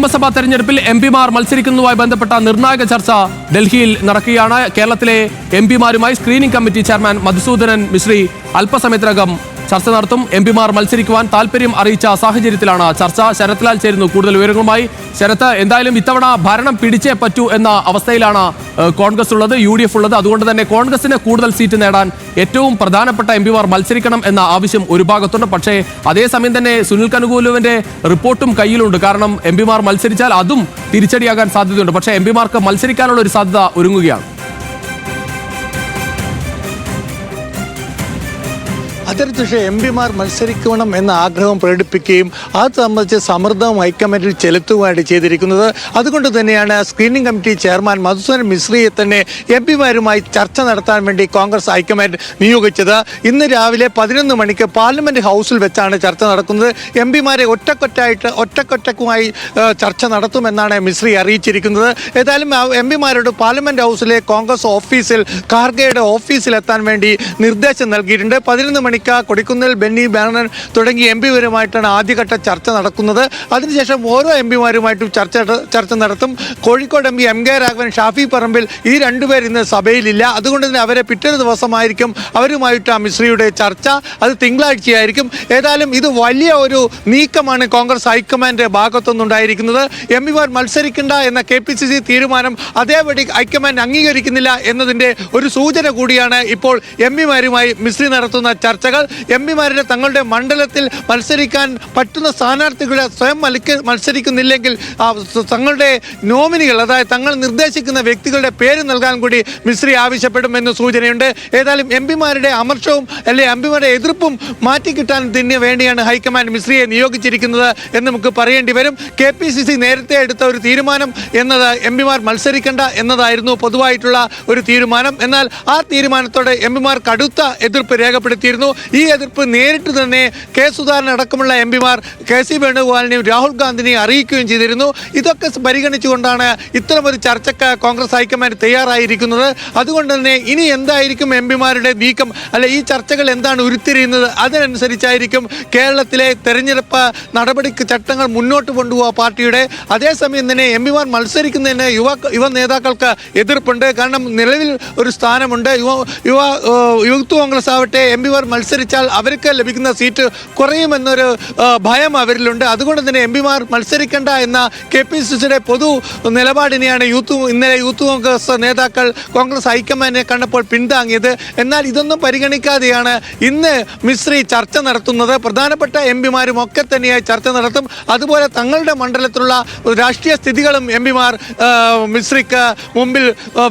നിയമസഭാ തെരഞ്ഞെടുപ്പിൽ എം പിമാർ മത്സരിക്കുന്നതുമായി ബന്ധപ്പെട്ട നിർണായക ചർച്ച ഡൽഹിയിൽ നടക്കുകയാണ്. കേരളത്തിലെ M പിമാരുമായി screening committee chairman Madhusudanan Mistry അല്പസമയത്തിനകം ചർച്ച നടത്തും. എം പിമാർ മത്സരിക്കുവാൻ താല്പര്യം അറിയിച്ച സാഹചര്യത്തിലാണ് ചർച്ച. ശരത്ലാൽ ചേരുന്നു കൂടുതൽ വിവരങ്ങളുമായി. ശരത്ത് എന്തായാലും ഇത്തവണ ഭരണം പിടിച്ചേ പറ്റൂ എന്ന അവസ്ഥയിലാണ് കോൺഗ്രസ് ഉള്ളത് യു ഡി എഫ് ഉള്ളത്. അതുകൊണ്ട് തന്നെ കോൺഗ്രസിന് കൂടുതൽ സീറ്റ് നേടാൻ ഏറ്റവും പ്രധാനപ്പെട്ട എം പിമാർ മത്സരിക്കണം എന്ന ആവശ്യം ഒരു ഭാഗത്തുണ്ട്. പക്ഷേ അതേസമയം തന്നെ സുനിൽ കനുകൂലുവിന്റെ റിപ്പോർട്ടും കയ്യിലുണ്ട്. കാരണം എം പിമാർ മത്സരിച്ചാൽ അതും തിരിച്ചടിയാകാൻ സാധ്യതയുണ്ട്. പക്ഷേ എം പിമാർക്ക് മത്സരിക്കാനുള്ള ഒരു സാധ്യത ഒരുങ്ങുകയാണ്. അതിർത്തിഷ എം പിമാർ മത്സരിക്കണം എന്ന ആഗ്രഹം പ്രകടിപ്പിക്കുകയും അത് സംബന്ധിച്ച് സമ്മർദ്ദവും ഹൈക്കമാൻഡിൽ ചെലുത്തുകയാണ് ചെയ്തിരിക്കുന്നത്. അതുകൊണ്ട് തന്നെയാണ് സ്ക്രീനിംഗ് കമ്മിറ്റി ചെയർമാൻ മധുസൂദൻ മിശ്രിയെ തന്നെ എം പിമാരുമായി ചർച്ച നടത്താൻ വേണ്ടി കോൺഗ്രസ് ഹൈക്കമാൻഡ് നിയോഗിച്ചത്. ഇന്ന് രാവിലെ പതിനൊന്ന് മണിക്ക് പാർലമെന്റ് ഹൗസിൽ വെച്ചാണ് ചർച്ച നടക്കുന്നത്. എം പിമാരെ ഒറ്റക്കൊറ്റായിട്ട് ഒറ്റക്കൊറ്റക്കുമായി ചർച്ച നടത്തുമെന്നാണ് മിശ്രി അറിയിച്ചിരിക്കുന്നത്. ഏതായാലും എം പിമാരോട് പാർലമെന്റ് ഹൗസിലെ കോൺഗ്രസ് ഓഫീസിൽ കാർഗയുടെ ഓഫീസിൽ എത്താൻ വേണ്ടി നിർദ്ദേശം നൽകിയിട്ടുണ്ട്. പതിനൊന്ന് മണിക്ക് കൊടിക്കുന്നിൽ ബെന്നി ബാനൻ തുടങ്ങിയ എം പിമാരുമായിട്ടാണ് ആദ്യഘട്ട ചർച്ച നടക്കുന്നത്. അതിനുശേഷം ഓരോ എം പിമാരുമായിട്ടും ചർച്ച ചർച്ച നടത്തും. Kozhikode MP M K Raghavan Shafi Parambil ഈ രണ്ടുപേർ ഇന്ന് സഭയിലില്ല. അതുകൊണ്ട് തന്നെ അവരെ പിറ്റേ ദിവസമായിരിക്കും അവരുമായിട്ട് ആ മിശ്രിയുടെ ചർച്ച. അത് തിങ്കളാഴ്ചയായിരിക്കും. ഏതായാലും ഇത് വലിയ ഒരു നീക്കമാണ് കോൺഗ്രസ് ഹൈക്കമാൻഡ് ഭാഗത്തുനിന്നുണ്ടായിരിക്കുന്നത്. എം പിമാർ മത്സരിക്കണ്ട എന്ന കെ പി സി സി തീരുമാനം അതേപടി ഹൈക്കമാൻഡ് അംഗീകരിക്കുന്നില്ല എന്നതിന്റെ ഒരു സൂചന കൂടിയാണ് ഇപ്പോൾ എം പിമാരുമായി മിശ്രി നടത്തുന്ന ചർച്ചകൾ. എം പിമാരുടെ തങ്ങളുടെ മണ്ഡലത്തിൽ മത്സരിക്കാൻ പറ്റുന്ന സ്ഥാനാർത്ഥികളെ സ്വയം മത്സ മത്സരിക്കുന്നില്ലെങ്കിൽ തങ്ങളുടെ നോമിനികൾ അതായത് തങ്ങൾ നിർദ്ദേശിക്കുന്ന വ്യക്തികളുടെ പേര് നൽകാൻ കൂടി മിശ്രി ആവശ്യപ്പെടുമെന്ന് സൂചനയുണ്ട്. ഏതായാലും എം പിമാരുടെ അമർഷവും അല്ലെ എം പിമാരുടെ എതിർപ്പും മാറ്റിക്കിട്ടാൻ തന്നെ വേണ്ടിയാണ് ഹൈക്കമാൻഡ് മിശ്രിയെ നിയോഗിച്ചിരിക്കുന്നത് എന്ന് നമുക്ക് പറയേണ്ടി വരും. കെ പി സി സി നേരത്തെ എടുത്ത ഒരു തീരുമാനം എന്നത് എം പിമാർ മത്സരിക്കേണ്ട എന്നതായിരുന്നു പൊതുവായിട്ടുള്ള ഒരു തീരുമാനം. എന്നാൽ ആ തീരുമാനത്തോടെ എം പിമാർ കടുത്ത എതിർപ്പ് രേഖപ്പെടുത്തിയിരുന്നു. ഈ എതിർപ്പ് നേരിട്ട് തന്നെ കെ സുധാകരൻ അടക്കമുള്ള എം പിമാർ കെ സി വേണുഗോപാലിനെയും രാഹുൽ ഗാന്ധിനെയും അറിയിക്കുകയും ചെയ്തിരുന്നു. ഇതൊക്കെ പരിഗണിച്ചുകൊണ്ടാണ് ഇത്തരമൊരു ചർച്ചയ്ക്ക് കോൺഗ്രസ് ഹൈക്കമാൻഡ് തയ്യാറായിരിക്കുന്നത്. അതുകൊണ്ട് തന്നെ ഇനി എന്തായിരിക്കും എം പിമാരുടെ നീക്കം അല്ലെ ഈ ചർച്ചകൾ എന്താണ് ഉരുത്തിരിയുന്നത്? അതിനനുസരിച്ചായിരിക്കും കേരളത്തിലെ തെരഞ്ഞെടുപ്പ് നടപടിക്ക് ചട്ടങ്ങൾ മുന്നോട്ട് കൊണ്ടുപോകുക പാർട്ടിയുടെ. അതേസമയം തന്നെ എം പിമാർ മത്സരിക്കുന്നതിന് യുവ യുവ നേതാക്കൾക്ക് എതിർപ്പുണ്ട്. കാരണം നിലവിൽ ഒരു സ്ഥാനമുണ്ട്. യുവ യുവ യൂത്ത് കോൺഗ്രസ് ആവട്ടെ എം പിമാർ മത്സരിച്ചാൽ അവർക്ക് ലഭിക്കുന്ന സീറ്റ് കുറയുമെന്നൊരു ഭയം അവരിലുണ്ട്. അതുകൊണ്ട് തന്നെ എം പിമാർ മത്സരിക്കേണ്ട എന്ന കെ പി സി സിയുടെ പൊതു നിലപാടിനെയാണ് യൂത്ത് ഇന്നലെ യൂത്ത് കോൺഗ്രസ് നേതാക്കൾ കോൺഗ്രസ് ഹൈക്കമാൻഡിനെ കണ്ടപ്പോൾ പിന്താങ്ങിയത്. എന്നാൽ ഇതൊന്നും പരിഗണിക്കാതെയാണ് ഇന്ന് മിശ്രി ചർച്ച നടത്തുന്നത്. പ്രധാനപ്പെട്ട എം പിമാരും ഒക്കെ തന്നെയായി ചർച്ച നടത്തും. അതുപോലെ തങ്ങളുടെ മണ്ഡലത്തിലുള്ള രാഷ്ട്രീയ സ്ഥിതികളും എം പിമാർ മിശ്രിക്ക് മുമ്പിൽ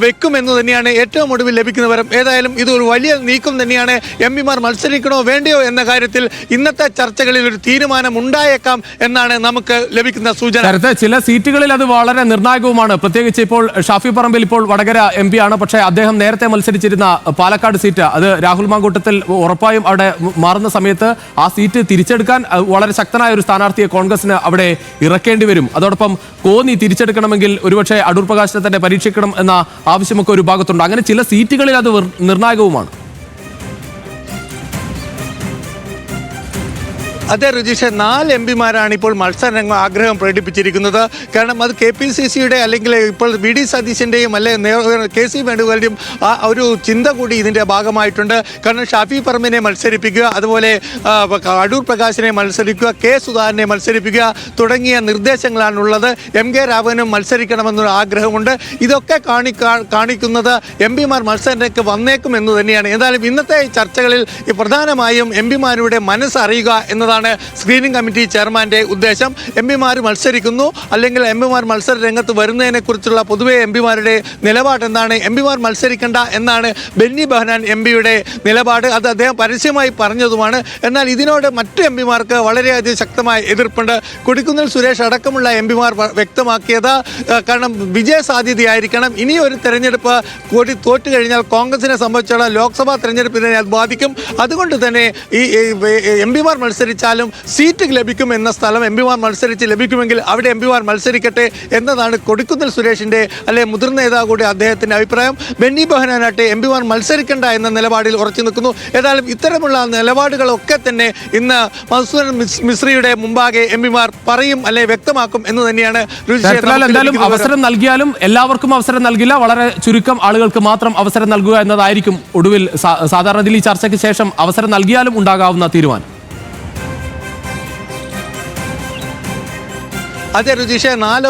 വെക്കുമെന്ന് തന്നെയാണ് ഏറ്റവും ഒടുവിൽ ലഭിക്കുന്നവരും. ഏതായാലും ഇതൊരു വലിയ നീക്കം തന്നെയാണ് എം പിമാർ മത്സരിക്കണോ വേണ്ടയോ എന്ന കാര്യത്തിൽ ഇന്നത്തെ ചർച്ചകളിൽ ഒരു തീരുമാനം ഉണ്ടായേക്കാം എന്നാണ് നമുക്ക് ലഭിക്കുന്ന സൂചന. ചില സീറ്റുകളിൽ അത് വളരെ നിർണായകവുമാണ്. പ്രത്യേകിച്ച് ഇപ്പോൾ ഷാഫി പറമ്പിൽ ഇപ്പോൾ വടകര എം പി ആണ്. പക്ഷേ അദ്ദേഹം നേരത്തെ മത്സരിച്ചിരുന്ന പാലക്കാട് സീറ്റ് അത് രാഹുൽ മാങ്കൂട്ടത്തിൽ ഉറപ്പായും അവിടെ മാറുന്ന സമയത്ത് ആ സീറ്റ് തിരിച്ചെടുക്കാൻ വളരെ ശക്തനായ ഒരു സ്ഥാനാർത്ഥിയെ കോൺഗ്രസിന് അവിടെ ഇറക്കേണ്ടി വരും. അതോടൊപ്പം കോന്നി തിരിച്ചെടുക്കണമെങ്കിൽ ഒരുപക്ഷെ അടൂർ പ്രകാശിനെ തന്നെ പരീക്ഷിക്കണം എന്ന ആവശ്യമൊക്കെ ഒരു ഭാഗത്തുണ്ട്. അങ്ങനെ ചില സീറ്റുകളിൽ അത് നിർണായകവുമാണ്. അതെ രജീഷ് നാല് എം പിമാരാണ് ഇപ്പോൾ മത്സരരംഗം ആഗ്രഹം പ്രകടിപ്പിച്ചിരിക്കുന്നത്. കാരണം അത് കെ പി സി സിയുടെ അല്ലെങ്കിൽ ഇപ്പോൾ വി ഡി സതീശിന്റെയും അല്ലെ കെ സി വേണുഗോപാലിന്റെയും ആ ഒരു ചിന്ത കൂടി ഇതിന്റെ ഭാഗമായിട്ടുണ്ട്. കാരണം ഷാഫി പറമ്പിനെ മത്സരിപ്പിക്കുക അതുപോലെ അടൂർ പ്രകാശിനെ മത്സരിക്കുക കെ സുധാകരനെ മത്സരിപ്പിക്കുക തുടങ്ങിയ നിർദ്ദേശങ്ങളാണുള്ളത്. എം കെ രാഘവനും മത്സരിക്കണമെന്നൊരു ആഗ്രഹമുണ്ട്. ഇതൊക്കെ കാണി കാണിക്കുന്നത് എം പിമാർ മത്സരത്തിലേക്ക് വന്നേക്കും എന്ന് തന്നെയാണ്. എന്തായാലും ഇന്നത്തെ ചർച്ചകളിൽ പ്രധാനമായും എം പിമാരുടെ മനസ്സറിയുക എന്നതാണ് സ്ക്രീനിംഗ് കമ്മിറ്റി ചെയർമാന്റെ ഉദ്ദേശം. എം പിമാർ മത്സരിക്കുന്നു. അല്ലെങ്കിൽ എം പിമാർ മത്സര രംഗത്ത് വരുന്നതിനെക്കുറിച്ചുള്ള പൊതുവെ എം പിമാരുടെ നിലപാട് എന്താണ്? എം പിമാർ മത്സരിക്കേണ്ട എന്നാണ് ബെന്നി ബെഹനാൻ എം പിയുടെ നിലപാട്. അത് അദ്ദേഹം പരസ്യമായി പറഞ്ഞതുമാണ്. എന്നാൽ ഇതിനോട് മറ്റ് എം പിമാർക്ക് വളരെയധികം ശക്തമായ എതിർപ്പുണ്ട്. കൊടിക്കുന്നിൽ സുരേഷ് അടക്കമുള്ള എം പിമാർ വ്യക്തമാക്കിയത് കാരണം വിജയ സാധ്യതയായിരിക്കണം ഇനി ഒരു തെരഞ്ഞെടുപ്പ് കൂടി തോറ്റു കഴിഞ്ഞാൽ കോൺഗ്രസിനെ സംബന്ധിച്ചുള്ള ലോക്സഭാ തെരഞ്ഞെടുപ്പിനെ അത് ബാധിക്കും. അതുകൊണ്ട് തന്നെ ഈ എം പിമാർ മത്സരിച്ചാൽ പരാജയപ്പെട്ടാലും സീറ്റ് ലഭിക്കും എന്ന സ്ഥലം എം പിമാർ മത്സരിച്ച് ലഭിക്കുമെങ്കിൽ അവിടെ എം പിമാർ മത്സരിക്കട്ടെ എന്നതാണ് കൊടിക്കുന്നിൽ സുരേഷിന്റെ അല്ലെ മുതിർന്ന നേതാവ് കൂടി അദ്ദേഹത്തിന്റെ അഭിപ്രായം. ബെന്നി ബഹനാനാട്ടെ എം പിമാർ മത്സരിക്കേണ്ട എന്ന നിലപാടിൽ ഉറച്ചു നിൽക്കുന്നു. ഏതായാലും ഇത്തരമുള്ള നിലപാടുകളൊക്കെ തന്നെ ഇന്ന് മധുസൂദൻ മിശ്രിയുടെ മുമ്പാകെ എം പിമാർ പറയും അല്ലെ വ്യക്തമാക്കും എന്ന് തന്നെയാണ് എന്തായാലും അവസരം നൽകിയാലും എല്ലാവർക്കും അവസരം നൽകില്ല. വളരെ ചുരുക്കം ആളുകൾക്ക് മാത്രം അവസരം നൽകുക എന്നതായിരിക്കും ഒടുവിൽ സാധാരണ ഈ ചർച്ചയ്ക്ക് ശേഷം അവസരം നൽകിയാലും ഉണ്ടാകാവുന്ന തീരുമാനം. അതെ രുചിഷെ നാല്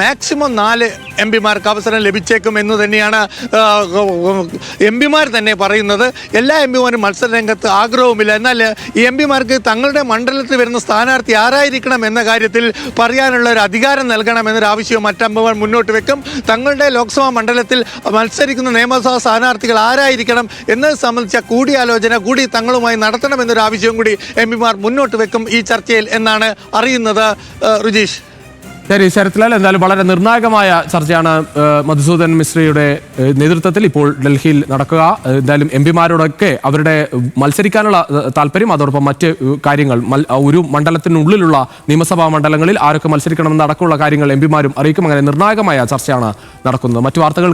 മാക്സിമം നാല് എം പിമാർക്ക് അവസരം ലഭിച്ചേക്കും എന്ന് തന്നെയാണ് എം പിമാർ തന്നെ പറയുന്നത്. എല്ലാ എം പിമാരും മത്സര രംഗത്ത് ആഗ്രഹവുമില്ല. എന്നാൽ ഈ എം പിമാർക്ക് തങ്ങളുടെ മണ്ഡലത്തിൽ വരുന്ന സ്ഥാനാർത്ഥി ആരായിരിക്കണം എന്ന കാര്യത്തിൽ പറയാനുള്ള ഒരു അധികാരം നൽകണം എന്നൊരു ആവശ്യവും മറ്റമ്പമാർ മുന്നോട്ട് വെക്കും. തങ്ങളുടെ ലോക്സഭാ മണ്ഡലത്തിൽ മത്സരിക്കുന്ന നിയമസഭാ സ്ഥാനാർത്ഥികൾ ആരായിരിക്കണം എന്നത് സംബന്ധിച്ച കൂടിയാലോചന കൂടി തങ്ങളുമായി നടത്തണമെന്നൊരു ആവശ്യവും കൂടി എം പിമാർ മുന്നോട്ട് വെക്കും ഈ ചർച്ചയിൽ എന്നാണ് അറിയുന്നത്. രുചീഷ് ശരി ശരത്ലാൽ എന്തായാലും വളരെ നിർണായകമായ ചർച്ചയാണ് മധുസൂദൻ മിശ്രയുടെ നേതൃത്വത്തിൽ ഇപ്പോൾ ഡൽഹിയിൽ നടക്കുക. എന്തായാലും എം പിമാരോടൊക്കെ അവരുടെ മത്സരിക്കാനുള്ള താല്പര്യം അതോടൊപ്പം മറ്റ് കാര്യങ്ങൾ ഒരു മണ്ഡലത്തിനുള്ളിലുള്ള നിയമസഭാ മണ്ഡലങ്ങളിൽ ആരൊക്കെ മത്സരിക്കണമെന്ന് അടക്കമുള്ള കാര്യങ്ങൾ എം പിമാരും അറിയിക്കും. അങ്ങനെ നിർണായകമായ ചർച്ചയാണ് നടക്കുന്നത്. മറ്റു വാർത്തകൾ